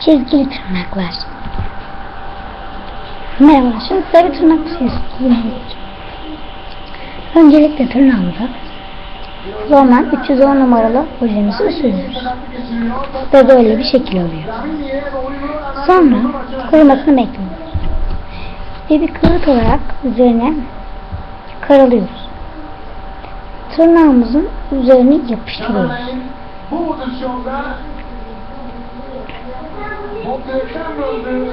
Çizgili tırnaklar. Merhaba, şimdi bir tırnak çizgisi Öncelikle tırnağımıza Roman 310 numaralı ojemizi sürüyoruz. Ve böyle bir şekil oluyor. Sonra kurumasını bekliyoruz. Ve bir kağıt olarak üzerine karalıyoruz. Tırnağımızın üzerine yapıştırıyoruz. Top direkten döndü.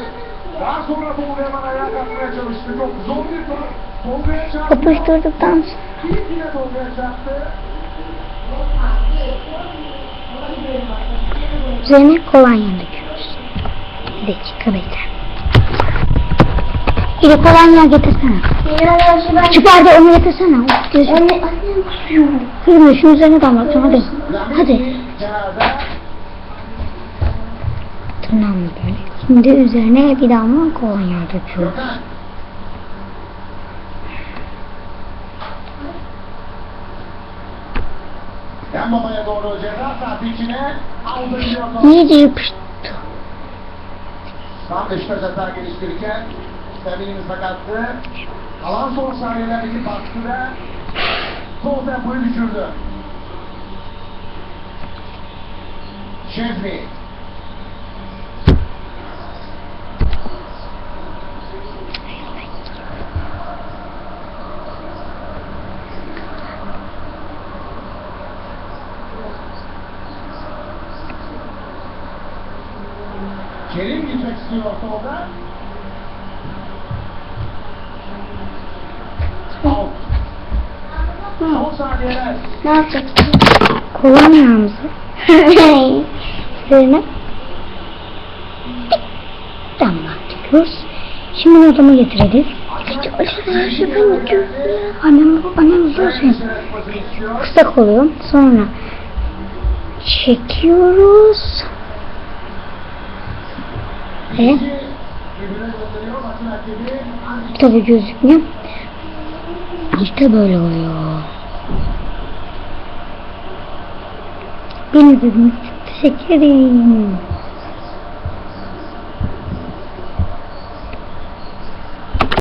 Daha sonra Tolga'ya ayağa kalkmaya çalıştı. Çok zor bir top. Tolga'ya çarptı. Yapıştırdıktan sonra İlk yine Tolga'ya çarptı. üzerine kolonya döküyoruz. Bir dakika bekle. De kolonya getirsene. Küçük bardağı onu getirsene. Anne, annem kusuyor. Kızım şunun üzerine damlatacağım hadi. Hadi. Tırnağımı böyle. Şimdi üzerine bir damla kolonya döküyoruz. İyice yapıştı. Tam Beşiktaş hata geliştirirken Sevin'in sakattı. Kalan son saniyelerdeki baskıda sol tempoyu düşürdü. Şezmi. Kerim gitmek istiyor ortada. Out. Son saniyeler. Ne yapacaksın? Kolonyamızı üzerine bir damla döküyoruz. Şimdi odama gördü. Annem, annem uzun kısa oluyor. Sonra çekiyoruz. Ve tabi gözükmüyor. İşte böyle oluyor. Beni izlediğiniz için teşekkür ederim.